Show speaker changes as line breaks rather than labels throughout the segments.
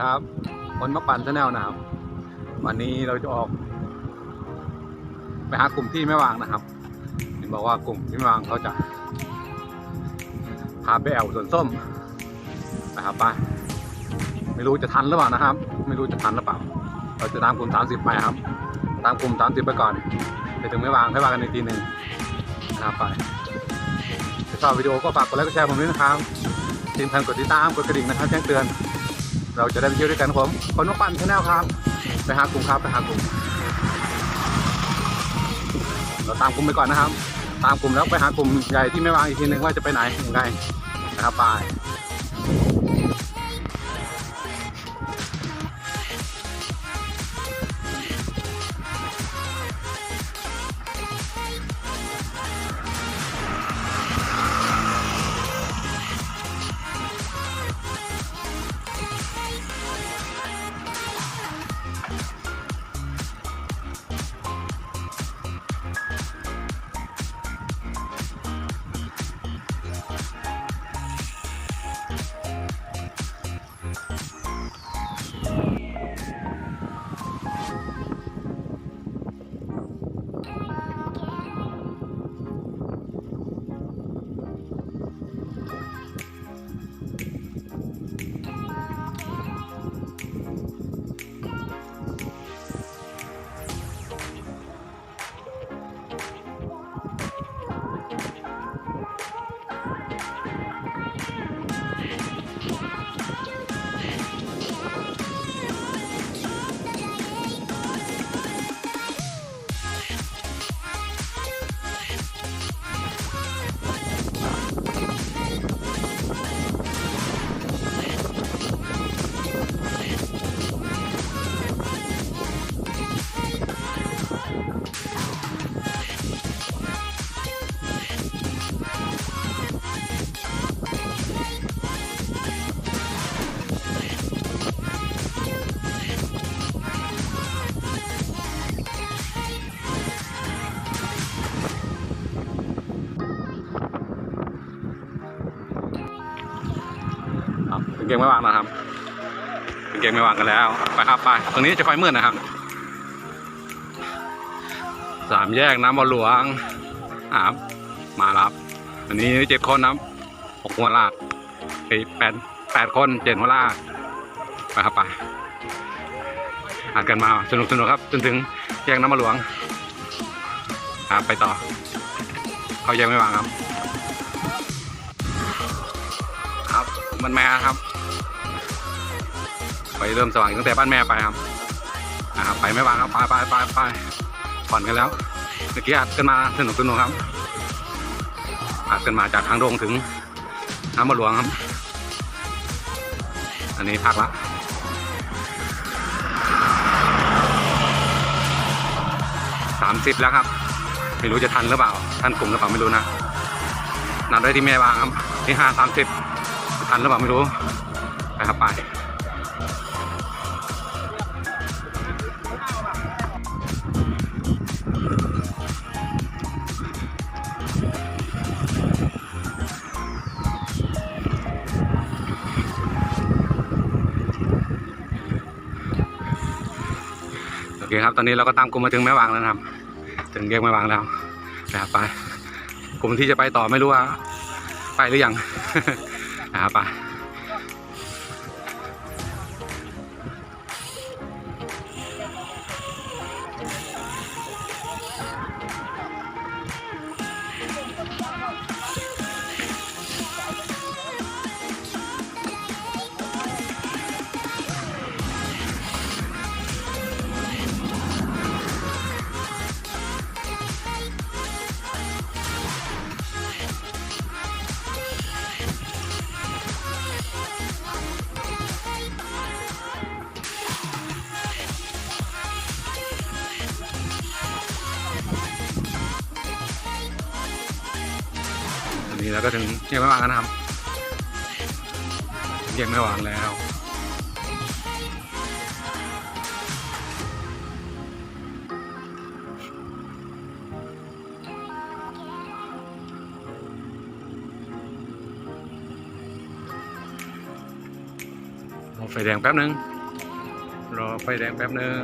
ครับคนมาปั่นชาแนลนะครับ วันนี้เราจะออก ไปหากลุ่มที่ไม่วางนะครับ เห็นบอกว่ากลุ่มที่ไม่วางเขาจะพาไปแอวสวนส้มนะครับไปไม่รู้จะทันหรือเปล่านะครับ ไม่รู้จะทันหรือเปล่า เราจะตามกลุ่ม30ไปครับ ตามกลุ่ม30ไปก่อนไปถึงไม่วางให้วางกันอีกทีหนึ่งนะครับไปถ้าชอบวิดีโอก็ฝากกดไลค์กดแชร์ผมด้วยนะครับทีมทันกดติดตามกดกระดิ่งนะครับแจ้งเตือน เราจะได้ไปเที่ยวด้วยกันครับผมคนนกปั่นชาแนลครับ ไปหากลุ่มครับไปหากลุ่มเราตามกลุ่มไปก่อนนะครับ ตามกลุ่มแล้วไปหากลุ่มใหญ่ที่ไม่วางอีกทีหนึงว่าจะไปไหนอย่างไรนะครับไป ครับเป็นเกมไม่วางนะครับเป็นเกมไม่วางกันแล้ว ไปครับไปตรงนี้จะไฟมืดนะครับ สามแยกน้ำบอลหลวงครับมาครับอันนี้เจ็ดคนนะครับหกหัวลากไอ้แปดแปดคนเจ็ดหัวลากไปครับไปหากันมาสนุกสนุกครับ จนถึงแยกน้ำบอลหลวงครับไปต่อ เขาแยกไม่วางครับ ครับบ้านแม่ครับ ไปเริ่มสว่างตั้งแต่บ้านแม่ไปครับนะครับไปไม่วางครับไปไปไปไปผ่อนกันแล้วเมื่อกี้อัดกันมาสนุกสนุกครับอัดกันมาจากทางโรงถึงน้ำมะหลวงครับ อันนี้พักละสามสิบแล้วครับ ไม่รู้จะทันหรือเปล่าทันกลุ่มหรือเปล่าไม่รู้นะนัดได้ที่แม่วางครับที่ห้าสามสิบทันหรือเปล่าไม่รู้ คครับ ตอนนี้เราก็ตามกลุ่มมาถึงแม่วางแล้วนะครับถึงแยกแม่วางแล้วนะครับไปกลุ่มที่จะไปต่อไม่รู้ว่า ไปหรือยังนะครับไป นนี้เราก็ถึงแยกไม่วางนะครับแยกไม่วางแล้วรอไฟแดงแป๊บนึง รอไฟแดงแป๊บนึง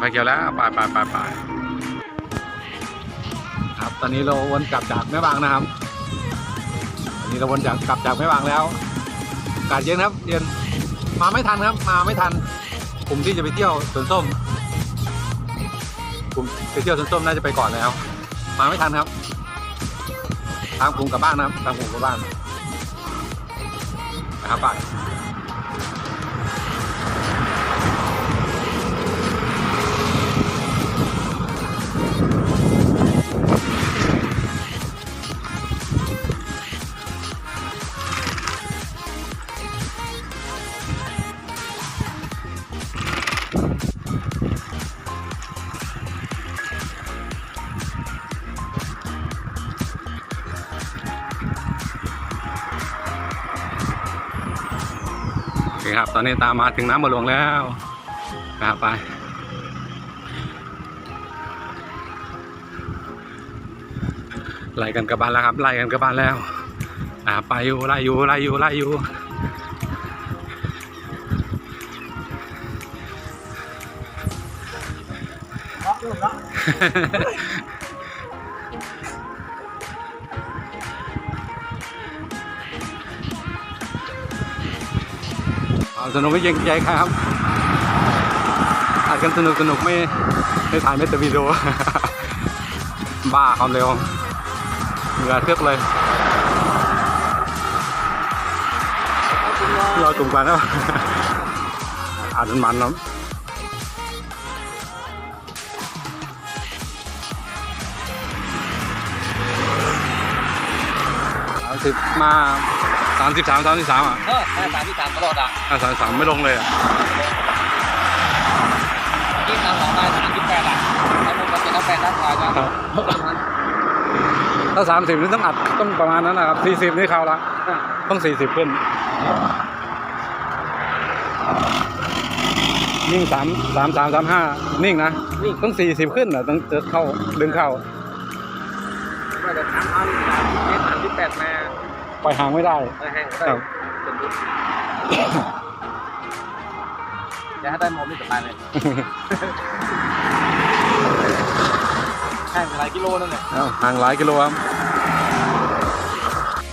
ไฟเขียวแล้วไปไปไปไปครับตอนนี้เราวนกลับจากแม่บางนะครับตอนนี้เราวนจากกลับจากแม่บางแล้วอากาศเย็นครับเย็นมาไม่ทันครับ มาไม่ทันกลุ่มที่จะไปเที่ยวสวนส้มกลุ่มไปเที่ยวสวนส้มน่าจะไปก่อนแล้ว มาไม่ทันครับ ตามกลุ่มกลับบ้านนะครับตามกลุ่มกลับบ้านนะครับไป เคครับ ตอนนี้ตามมาถึงน้ำบหลวงแล้วนะครับไปไล่กันกลับบ้านแล้วครับไล่กันกลับบ้านแล้วอ่าไปอยู่ไล่อยู่ไล่อยู่ไล่อยู่ สนุกไม่เกรงใจครับอัดกันสนุกสนุกไม่ไม่ถ่ายไม่แต่วิดีโอบ้าความเร็วเหงื่อเทือกเลยรอกลุ่มกันแล้วอัดมันมันแล้วสาสิบมา สามสิบสามสามสิบสามอะ
เออแค่สามที่สามตลอดอะ
อะสามสามไม่ลงเลยอะ
ที่สามสองมาสามสิบแปดอะแล้วมันก็เป็นน้ำแปดด้านขวาจ้ะ
ถ้าสามสิบนี่ต้องอัดต้องประมาณนั้นนะครับสี่สิบนี่เขาละต้องสี่สิบขึ้นนิ่งสามสามสามสามห้านิ่งนะนิ่งต้องสี่สิบขึ้นอะต้องจะเข้าดึงเข้า
ก็จะทำเอาสามสิบเมตรสามสิบแปดมา
ปล่อยห่างไม่ได้
เออแห้งได้
ครับ
เป็นรุ่นจะให้ได้โมนี่สบายเลยแห้งหลายกิโลนั่นแหละ
เอ้าห่างหลายกิโลครับ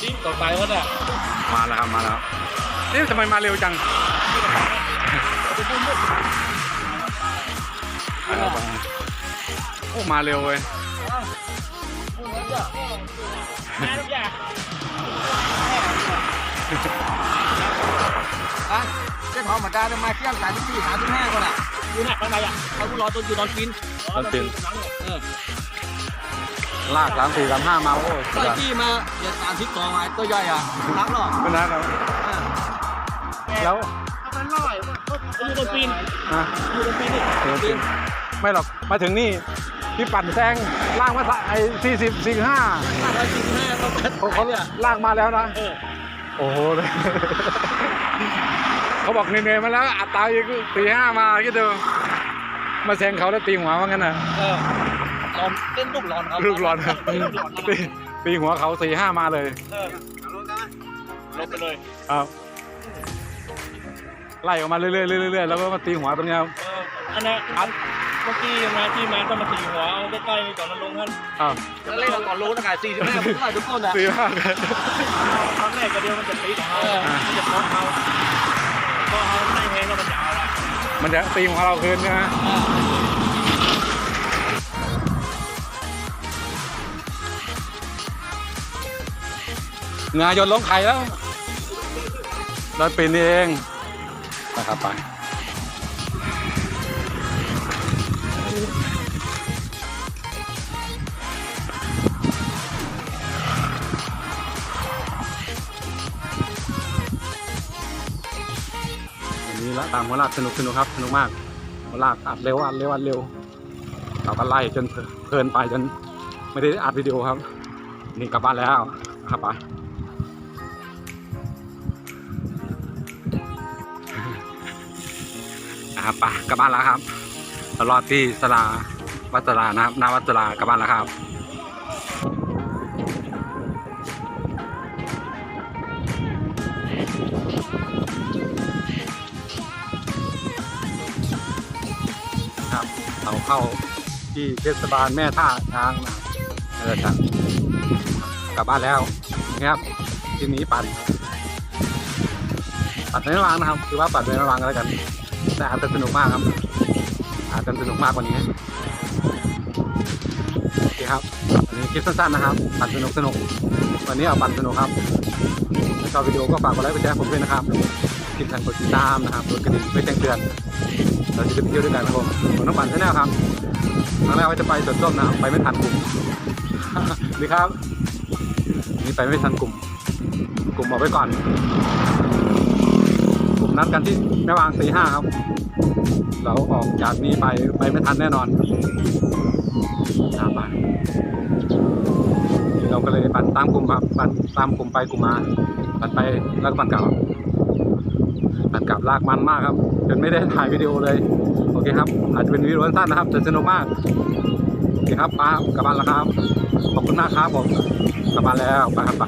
ที่ต่อไปว่าเนี่ย
มาแล้วครับมาแล้วเอ๊ะทำไมมาเร็วจังมาแล้วมาแล้วโอ้มาเร็วเว้ย
อะเจ้าของมาได้มาเที่ยงสามสิบสี่สามสิบห้าคนอะอยู่หนักอะไรอะเขาคุณรอตัวอยู่นอนกิน
ตอนตื่น
เออ
ลากสามสี่สามห้ามาโอ้ยสุด
ใส่
ยอด
ที่มาเดี๋ยวสามสิบสองมาตัวใหญ่อะนักหรอ
ไม่นะครับ
อ่า
แล้ว
มันน้อยอยู่บนปีน
นะ
อยู่บนปีนนี่
เดี๋ยวจริงไม่หรอกมาถึงนี่ พี่ปั่นแซงลากมาสะไอ้สี่สิบสี่ห้า
ร้อยสี่สิบห้าต้องปัด
เขาเขา
เนี่ย
ลากมาแล้วนะ
เออ
โอ้โหเขาบอกเหนื่อยๆมาแล้วอัดตายอีกตีห้ามาคิดดูมาแซงเขาแล้วตีหัวว่างั้นนะ
เออร้อนเต้นลูกร้อนครับ
ลูกร้อนครับ
ลูกร้อน
ตีตีหัวเขาสี่ห้ามาเลย
เออลงไปเลย
ครับไล่ออกมาเรื่อยๆเรื่อยๆแล้วก็มาตีหัวตรงเนี้ยครับ
เอออันนั้นอัน เมื่อกี้มาที่มาต้องมาตีหัวเอาใกล้ๆก่อนนั้นลงท่าน
อ้าว
แล้วเล่นก่อนรู้นะสี่สิบห้าผมได้ทุกคนอะ
ตีห้าเลย
ครั้งแรกก็เดียวมันจะตีของเขามันจะเคาะเขาเคาะเขาไม่แพงแล้วมันจะเอาละ
มันจะตีหัวเราคืนใช่ไหมงายนลงไข่แล้วรถปีนเองนะครับไป ตามหัวลากสนุกสนุกครับสนุกมากหัวลากอัดเร็วอัดเร็วอัดเร็วเราก็ไล่จนเพลินไปจนไม่ได้อัดวิดีโอครับ นี่กลับบ้านแล้วครับไปนะครับไปกลับบ้านแล้วครับตลอดที่สลาวัดสลานะครับหนาวัดสลากลับบ้านแล้วครับ เข้าที่เทศบาลแม่ท่าช้างนะครับเออครับกลับบ้านแล้วนะครับทีนี้ปั่นปั่นไม่วางนะครับ คือว่าปั่นไม่วางกันแล้วกันแต่อาจจะสนุกมากครับ อาจจะสนุกมากกว่านี้โอเคครับอันนี้คลิปสั้นๆนะครับ ปั่นสนุกสนุกวันนี้เอาปั่นสนุกครับถ้าชอบวิดีโอก็ฝากกดไลค์กดแชร์ผมด้วยนะครับที่สำคัญกดติดตามนะครับกดกระดิ่งเพื่อแจ้งเตือน เราจะไปเที่ยวด้วยกันนะครับผมผมต้องปั่นชาแนลครับครั้งแรกว่าจะไปสวนส้มนะไปไม่ทันกลุ่มดีครับ นี่ไปไม่ทันกลุ่ม กลุ่มออกไปก่อน กลุ่มนัดกันที่แม่วางตีห้าครับ เราออกจากนี้ไปไปไม่ทันแน่นอนตามไปเราก็เลยปั่นตามกลุ่มครับปั่นตามกลุ่มไปกลุ่มมา ปั่นไปแล้วก็ปั่นกลับปั่นกลับลากมันมากครับ จนไม่ได้ถ่ายวิดีโอเลยโอเคครับ อาจจะเป็นวิดีโอสั้นนะครับแต่สนุกมากโอเคครับป้ากลับบ้านแล้วครับขอบคุณมากครับผมกลับบ้านแล้วไปครับไป